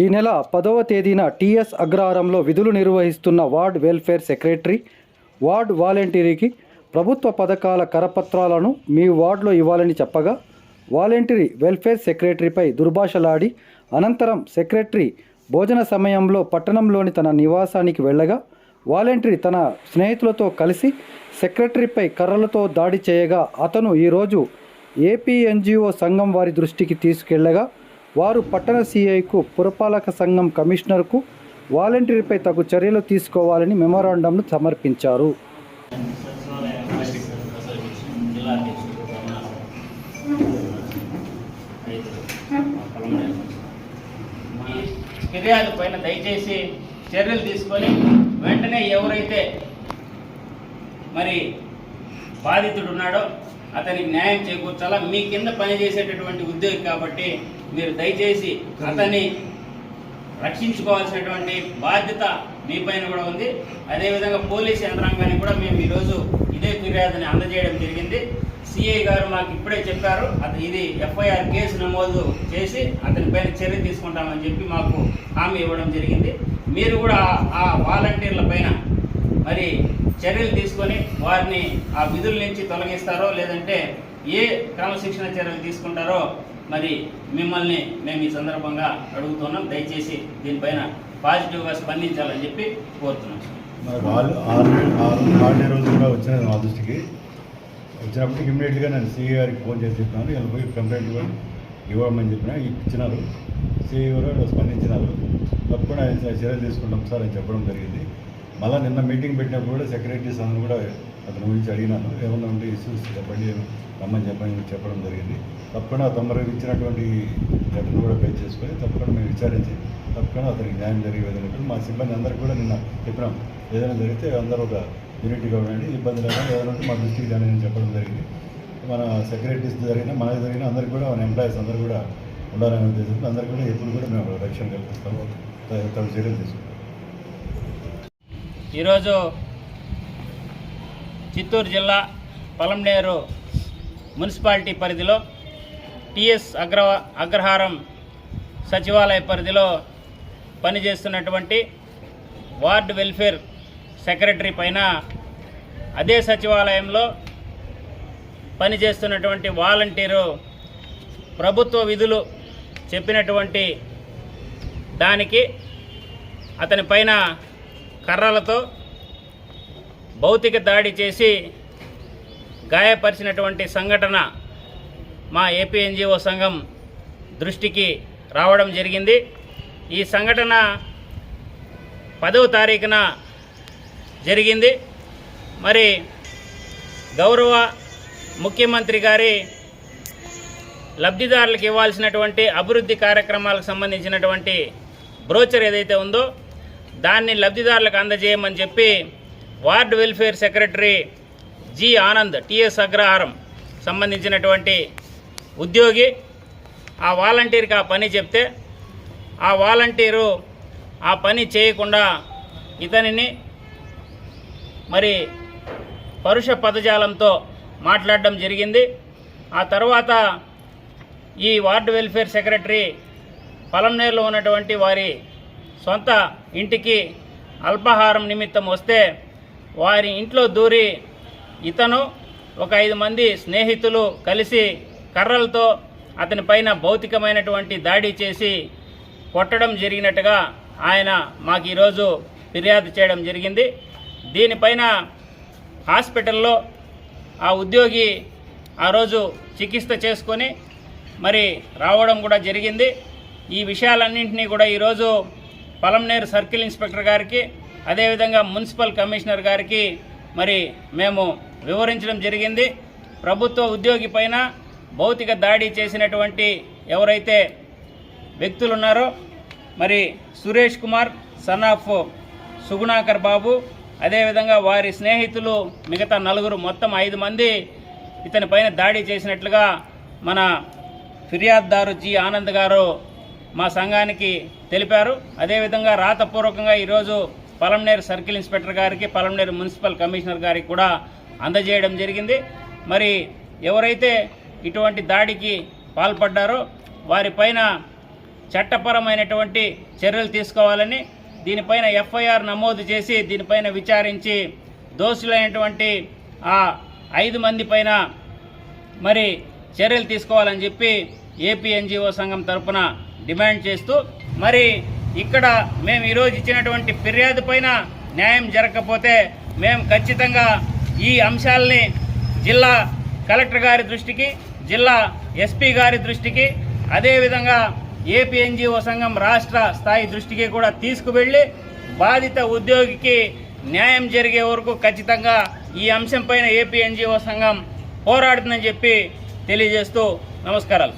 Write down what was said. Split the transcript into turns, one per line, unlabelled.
ఈ నెల పదవ తేదీన టీఎస్ అగ్రహారంలో విధులు నిర్వహిస్తున్న వార్డ్ వెల్ఫేర్ సెక్రటరీ వార్డ్ వాలంటీర్కి ప్రభుత్వ పథకాల కరపత్రాలను మీ వార్డులో ఇవ్వాలని చెప్పగా వాలంటీర్ వెల్ఫేర్ సెక్రటరీపై దుర్భాషలాడి అనంతరం సెక్రటరీ భోజన సమయంలో పట్టణంలోని తన నివాసానికి వెళ్ళగా వాలంటీర్ తన స్నేహితులతో కలిసి సెక్రటరీపై కర్రలతో దాడి చేయగా అతను ఈరోజు ఏపీ ఎన్జిఓ సంఘం వారి దృష్టికి తీసుకెళ్ళగా వారు పట్టణ సిఐకు పురపాలక సంఘం కమిషనర్కు వాలంటీర్పై తగు చర్యలు తీసుకోవాలని మెమోరాండంను సమర్పించారు.
ఫిర్యాదు పైన దయచేసి చర్యలు తీసుకొని వెంటనే ఎవరైతే మరి బాధితుడు ఉన్నాడో అతనికి న్యాయం చేకూర్చాలా? మీ కింద పనిచేసేటటువంటి ఉద్యోగి కాబట్టి మీరు దయచేసి అతన్ని రక్షించుకోవాల్సినటువంటి బాధ్యత మీ పైన కూడా ఉంది. అదేవిధంగా పోలీస్ యంత్రాంగానికి కూడా మేము ఈరోజు ఇదే ఫిర్యాదుని అందజేయడం జరిగింది. సిఐ గారు మాకు ఇప్పుడే చెప్పారు అది ఇది ఎఫ్ఐఆర్ కేసు నమోదు చేసి అతనిపైన చర్య తీసుకుంటామని చెప్పి మాకు హామీ ఇవ్వడం జరిగింది. మీరు కూడా ఆ వాలంటీర్ల పైన మరి చర్యలు తీసుకొని వారిని ఆ విధుల నుంచి తొలగిస్తారో లేదంటే ఏ క్రమశిక్షణ చర్యలు తీసుకుంటారో మరి మిమ్మల్ని మేము ఈ సందర్భంగా అడుగుతున్నాం. దయచేసి దీనిపైన పాజిటివ్గా స్పందించాలని చెప్పి కోరుతున్నాం.
మరి వాళ్ళు ఆరు ఆరు ఆరు కూడా వచ్చిన మా దృష్టికి. వచ్చినప్పటికి ఇమ్మీడియట్గా నేను సిఐ గారికి ఫోన్ చేసి చెప్పాను వీళ్ళు పోయి కంప్లైంట్ కూడా ఇవ్వమని చెప్పిన ఇచ్చినారు. సిఐ గారు స్పందించినారు. తప్పకుండా చర్యలు తీసుకుంటాం సార్ అని చెప్పడం జరిగింది. మళ్ళీ నిన్న మీటింగ్ పెట్టినప్పుడు కూడా సెక్రటరీస్ అందరూ కూడా అతని గురించి అడిగినాను. ఏమన్నా ఉంటే ఇష్యూస్ చెప్పండి రమ్మని చెప్పని చెప్పడం జరిగింది. తప్పకుండా తమరు ఇచ్చినటువంటి ఘటన కూడా పే చేసుకొని తప్పకుండా మేము విచారించి తప్పకుండా అతనికి న్యాయం జరిగే విధంగా మా సిబ్బంది అందరికీ కూడా నిన్న చెప్పినాం. ఏదైనా జరిగితే అందరూ ఒక యూనిటీగా ఉండండి ఇబ్బంది లేకుండా ఏదైనా ఉంటే మా దృష్టికి దాని అని చెప్పడం జరిగింది. మన సెక్రటరీస్ జరిగిన మన జరిగిన అందరికీ కూడా మన ఎంప్లాయీస్ అందరూ కూడా ఉండాలనే ఉద్దేశంతో అందరికీ కూడా ఎప్పుడు కూడా మేము రక్షణ కల్పిస్తాము. తమ తగు చర్యలు తీసుకుంటాం
ఈరోజు చిత్తూరు జిల్లా పలంనేరు మున్సిపాలిటీ పరిధిలో టిఎస్ అగ్ర అగ్రహారం సచివాలయ పరిధిలో పనిచేస్తున్నటువంటి వార్డ్ వెల్ఫేర్ సెక్రటరీ పైన అదే సచివాలయంలో పనిచేస్తున్నటువంటి వాలంటీరు ప్రభుత్వ విధులు చెప్పినటువంటి దానికి అతని పైన కర్రలతో భౌతిక దాడి చేసి గాయపరిచినటువంటి సంఘటన మా ఏపీఎన్జిఓ సంఘం దృష్టికి రావడం జరిగింది. ఈ సంఘటన పదవ తారీఖున జరిగింది. మరి గౌరవ ముఖ్యమంత్రి గారి లబ్ధిదారులకు ఇవ్వాల్సినటువంటి అభివృద్ధి కార్యక్రమాలకు సంబంధించినటువంటి బ్రోచర్ ఏదైతే ఉందో దాన్ని లబ్ధిదారులకు అందజేయమని చెప్పి ward welfare secretary G Anand TS Agraharam సంబంధించినటువంటి ఉద్యోగి ఆ వాలంటీర్కి ఆ పని చెప్తే ఆ వాలంటీరు ఆ పని చేయకుండా ఇతనిని మరి పరుష పదజాలంతో మాట్లాడడం జరిగింది. ఆ తర్వాత ఈ వార్డు వెల్ఫేర్ సెక్రటరీ పలంనేరులో ఉన్నటువంటి వారి సొంత ఇంటికి అల్పాహారం నిమిత్తం వస్తే వారి ఇంట్లో దూరి ఇతను ఒక ఐదు మంది స్నేహితులు కలిసి కర్రలతో అతని పైన భౌతికమైనటువంటి దాడి చేసి కొట్టడం జరిగినట్టుగా ఆయన మాకు ఈరోజు ఫిర్యాదు చేయడం జరిగింది. దీనిపైన హాస్పిటల్లో ఆ ఉద్యోగి ఆ రోజు చికిత్స చేసుకొని మరి రావడం కూడా జరిగింది. ఈ విషయాలన్నింటినీ కూడా ఈరోజు పలంనేరు సర్కిల్ ఇన్స్పెక్టర్ గారికి అదేవిధంగా మున్సిపల్ కమిషనర్ గారికి మరి మేము వివరించడం జరిగింది. ప్రభుత్వ ఉద్యోగి పైన భౌతిక దాడి చేసినటువంటి ఎవరైతే వ్యక్తులు ఉన్నారో మరి సురేష్ కుమార్ సన్ ఆఫ్ సుగుణాకర్ బాబు అదేవిధంగా వారి స్నేహితులు మిగతా నలుగురు మొత్తం ఐదు మంది ఇతని పైన దాడి చేసినట్లుగా మన ఫిర్యాదుదారు జి ఆనంద్ గారు మా సంఘానికి తెలిపారు. అదేవిధంగా రాతపూర్వకంగా ఈరోజు పలంనేరు సర్కిల్ ఇన్స్పెక్టర్ గారికి పలంనేరు మున్సిపల్ కమిషనర్ గారికి కూడా అందజేయడం జరిగింది. మరి ఎవరైతే ఇటువంటి దాడికి పాల్పడ్డారో వారిపైన చట్టపరమైనటువంటి చర్యలు తీసుకోవాలని దీనిపైన ఎఫ్ఐఆర్ నమోదు చేసి దీనిపైన విచారించి దోషులైనటువంటి ఆ ఐదు మంది పైన మరి చర్యలు తీసుకోవాలని చెప్పి ఏపీ ఎన్జిఓ సంఘం తరపున డిమాండ్ చేస్తూ మరి ఇక్కడ మేము ఈరోజు ఇచ్చినటువంటి ఫిర్యాదు పైన న్యాయం జరగకపోతే మేము ఖచ్చితంగా ఈ అంశాలని జిల్లా కలెక్టర్ గారి దృష్టికి జిల్లా ఎస్పీ గారి దృష్టికి అదేవిధంగా ఏపీ ఎన్జిఓ సంఘం రాష్ట్ర స్థాయి దృష్టికి కూడా తీసుకువెళ్ళి బాధిత ఉద్యోగికి న్యాయం జరిగే వరకు ఖచ్చితంగా ఈ అంశం పైన ఏపీ ఎన్జిఓ సంఘం పోరాడుతుందని చెప్పి తెలియజేస్తూ నమస్కారాలు.